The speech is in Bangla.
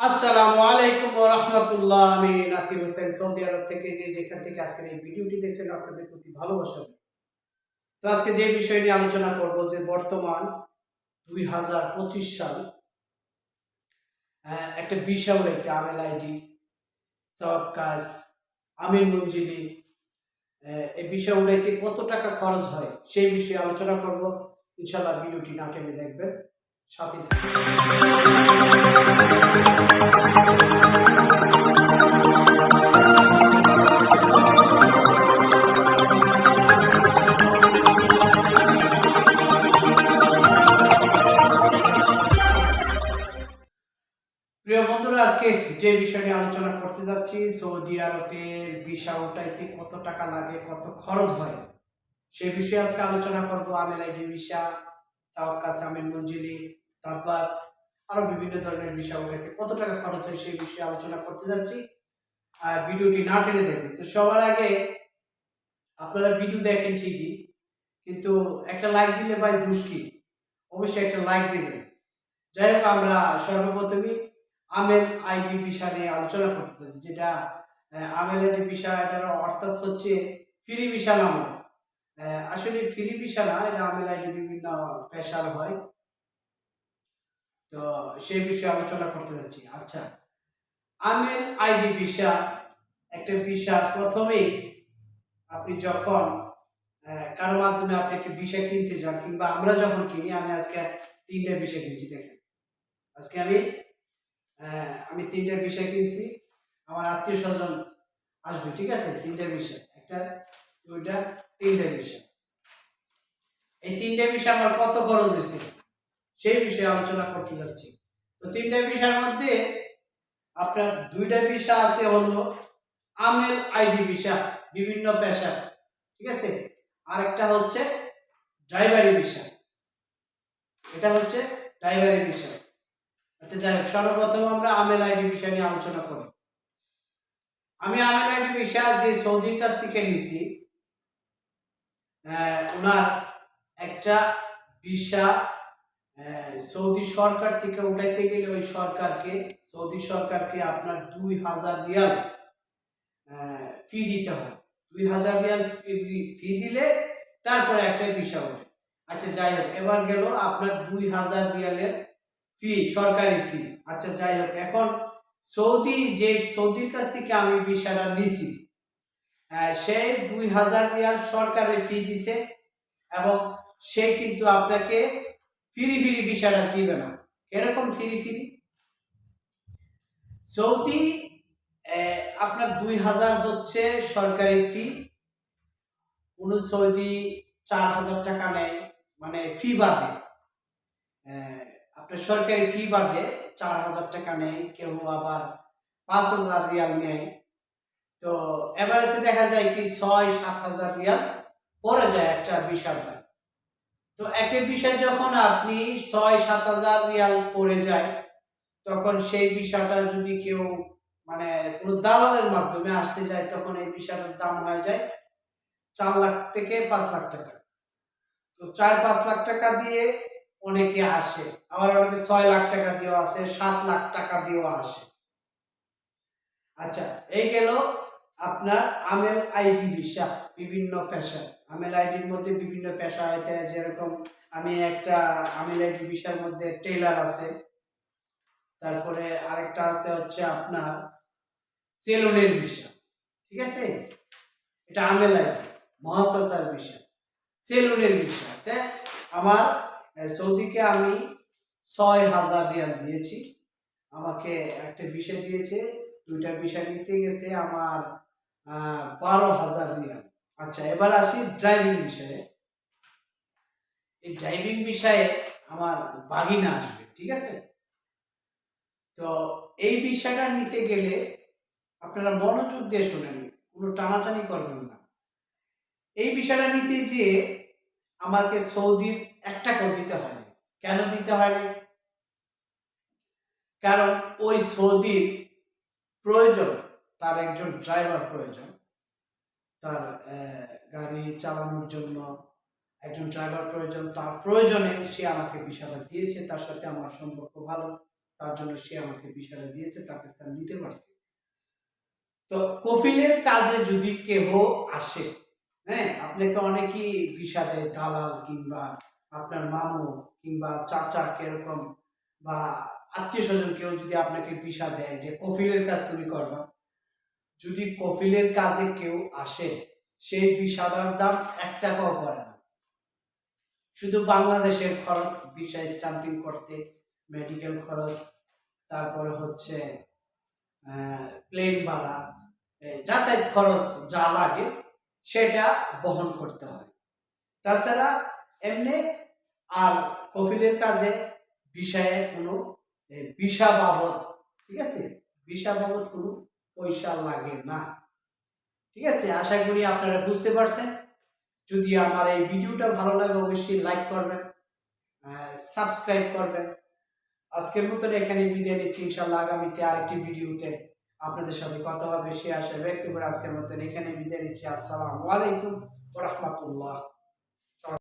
আসসালামু আলাইকুম রাহমাতুল্লাহ। আমি নাসির হোসেন, সৌদি আরব থেকে যে যেখান থেকে আজকের এই ভিডিওটি দেখছেন, আপনাদের প্রতি ভালোবাসা। তো আজকে যে বিষয় নিয়ে আলোচনা করব যে বর্তমান দুই হাজার পঁচিশ সাল একটা ভিসা উড়াইতে আমেল আইডি সব কাজ, আমির মঞ্জিলি এই বিষয় উড়াইতে কত টাকা খরচ হয় সেই বিষয়ে আলোচনা করব। ইনশাল্লাহ ভিডিওটি না টেনে দেখবেন। সাথে প্রিয় বন্ধুরা, আজকে যে বিষয় নিয়ে আলোচনা করতে যাচ্ছি, সৌদি আরবের ভিসা উঠাইতে কত টাকা লাগে, কত খরচ হয় সেই বিষয়ে আজকে আলোচনা করব। আমেল আইডি ভিসা সাউকাস আমেল মঞ্জিলি তারপর আরও বিভিন্ন ধরনের উঠাইতে কত টাকা খরচ হয় সেই বিষয়ে আলোচনা করতে যাচ্ছি। আর ভিডিওটি না টেনে দেখবেন। তো সবার আগে আপনারা ভিডিও দেখেন ঠিকই কিন্তু একটা লাইক দিলে ভাই দুষ্কি অবশ্যই একটা লাইক দিবেন। যাই হোক আমরা সর্বপ্রথমে আমেল আইডি ভিসা নিয়ে আলোচনা করতে চাই যেটা আহ, আমেল আইডি এটার অর্থাৎ হচ্ছে ফ্রি ভিসা নামক আসলে ফ্রি ভিসা না এটা আমেল আইডি বিভিন্ন পেশার হয়। তো সেই বিষয়ে আলোচনা করতে যাচ্ছি। আচ্ছা আমেল আইডি ভিসা একটা ভিসা প্রথমেই আপনি যখন কারও মাধ্যমে আপনি একটা ভিসা কিনতে যান, কিংবা আমরা যখন কিনি, আমি আজকে তিনটে ভিসা কিনছি, দেখেন। আজকে আমি আমি তিনটে বিষয় কিনছি, আমার আত্মীয় স্বজন আসবে, ঠিক আছে? তিনটে বিষয় একটা, দুইটা তিনটে বিষয়। এই তিনটে বিষয় আমার কত খরচ হয়েছে সেই বিষয়ে আলোচনা করতে যাচ্ছি। তো তিনটে বিষয়ের মধ্যে আপনার দুইটা বিষয় আছে হলো আইডি ভিসা বিভিন্ন পেশা ঠিক আছে? আরেকটা হচ্ছে ড্রাইভারি বিষয়। এটা হচ্ছে ড্রাইভারি বিষয়। আচ্ছা যাই হোক সর্বপ্রথম আমরা আমেল আইডি বিষয় নিয়ে আলোচনা করি। আমি আমেল আইডি বিষয় যে সৌদির কাছ থেকে আহ, ওনার একটা ভিসা সৌদি সরকার থেকে উঠাইতে গেলে ওই সরকারকে, সৌদি সরকারকে আপনার দুই হাজার রিয়াল ফি দিতে হয়। দুই হাজার রিয়াল ফি দিলে তারপরে একটা ভিসা ওঠে। আচ্ছা যাই হোক, এবার গেল আপনার দুই হাজার রিয়ালের ফি সরকারি ফি আচ্ছা যাই হোক, এখন সৌদি, যে সৌদির কাছ থেকে আমি ভিসাটা নিছি সে দুই হাজার রিয়াল সরকারের ফি দিছে এবং সে কিন্তু আপনাকে ফিরি ফিরি ভিসাটা দিবে না। এরকম ফিরি ফিরি? সৌদি আপনার দুই হাজার হচ্ছে সরকারি ফি কোন সৌদি চার হাজার টাকা নেয় মানে ফি বাদে। আপনার সরকারি ফি বাদে চার হাজার টাকা নেয় কেউ আবার পাঁচ হাজার রিয়াল নেয়। তো এভারেজে দেখা যায় কি ছয়, সাত হাজার রিয়াল পড়ে যায় একটা বিষার দাম তো একটা বিষয় যখন আপনি ছয়, সাত হাজার রিয়াল পড়ে যায়, তখন সেই বিষয়টা যদি কেউ মানে কোনো দালালের মাধ্যমে আসতে যায়, তখন এই বিষয়টার দাম হয়ে যায় চার লাখ থেকে পাঁচ লাখ টাকা। তো চার, পাঁচ লাখ টাকা দিয়ে অনেকে আসে, আবার অনেকে ছয় লাখ টাকা দিয়েও আসে, সাত লাখ টাকা দিয়েও আসে। আচ্ছা এই গেল আপনার আমেল আইডি ভিসা বিভিন্ন পেশা। আমেল আইডির মধ্যে বিভিন্ন পেশা হইতে, যেরকম আমি একটা আমেল আইডি ভিসার মধ্যে টেলার আছে। তারপরে আরেকটা আছে হচ্ছে আপনার সেলুনের ভিসা ঠিক আছে? এটা আমেল আইডি মহাসাসার ভিসা সেলুনের ভিসা আমার সৌদিকে আমি ছয় হাজার রিয়াল দিয়েছি। আমাকে একটা বিষয় দিয়েছে, দুইটা বিষয় নিতে গেছে আমার বারো হাজার রিয়াল। আচ্ছা এবার আসি ড্রাইভিং বিষয়ে। এই ড্রাইভিং বিষয়ে আমার বাগিনা আসবে, ঠিক আছে? তো এই বিষয়টা নিতে গেলে আপনারা মনোযোগ দিয়ে শোনেন, কোনো টানাটানি করবেন না। এই বিষয়টা নিতে গিয়ে আমাকে সৌদির এক টাকাও দিতে হয়নি। কেন দিতে হয়নি? কারণ ওই সৌদির প্রয়োজন তার একজন ড্রাইভার প্রয়োজন। তার গাড়ি চালানোর জন্য একজন ড্রাইভার প্রয়োজন। তার প্রয়োজনে সে আমাকে বিষয়টা দিয়েছে, তার সাথে আমার সম্পর্ক ভালো। তার জন্য সে আমাকে বিষয়টা দিয়েছে, তার কাছে নিতে পারছি। তো কফিলের কাজে যদি কেহ আসে হ্যাঁ আপনাকে অনেকেই ভিসা দেয়, দালাল কিংবা আপনার মামু কিংবা চাচা কীরকম বা আত্মীয় স্বজন কেউ যদি আপনাকে ভিসা দেয় যে কফিলের কাজ তুমি করবা যদি কফিলের কাজে কেউ আসে সেই ভিসাটার দাম এক টাকাও পড়ে না। শুধু বাংলাদেশের খরচ, ভিসা স্টাম্পিং করতে, মেডিকেল খরচ, তারপরে হচ্ছে প্লেন ভাড়া যাতায়াত খরচ যা লাগে, সেটা বহন করতে হয়। তাছাড়া এমনি আর কফিলের কাজে বিষয়ে কোনো ভিসা বাবদ, ঠিক আছে? ভিসা বাবদ কোনো পয়সা লাগে না। ঠিক আছে? আশা করি আপনারা বুঝতে পারছেন। যদি আমার এই ভিডিওটা ভালো লাগে, অবশ্যই লাইক করবেন সাবস্ক্রাইব করবেন। আজকের মতন এখানে বিদায় নিচ্ছি। ইনশাল্লাহ আগামীতে আরেকটি ভিডিওতে আপনাদের সাথে কথা হবে। সে আশা ব্যক্ত করে আজকের মতন এখানে বিদায় নিচ্ছি। আসসালামু আলাইকুম রহমতুল্লাহ।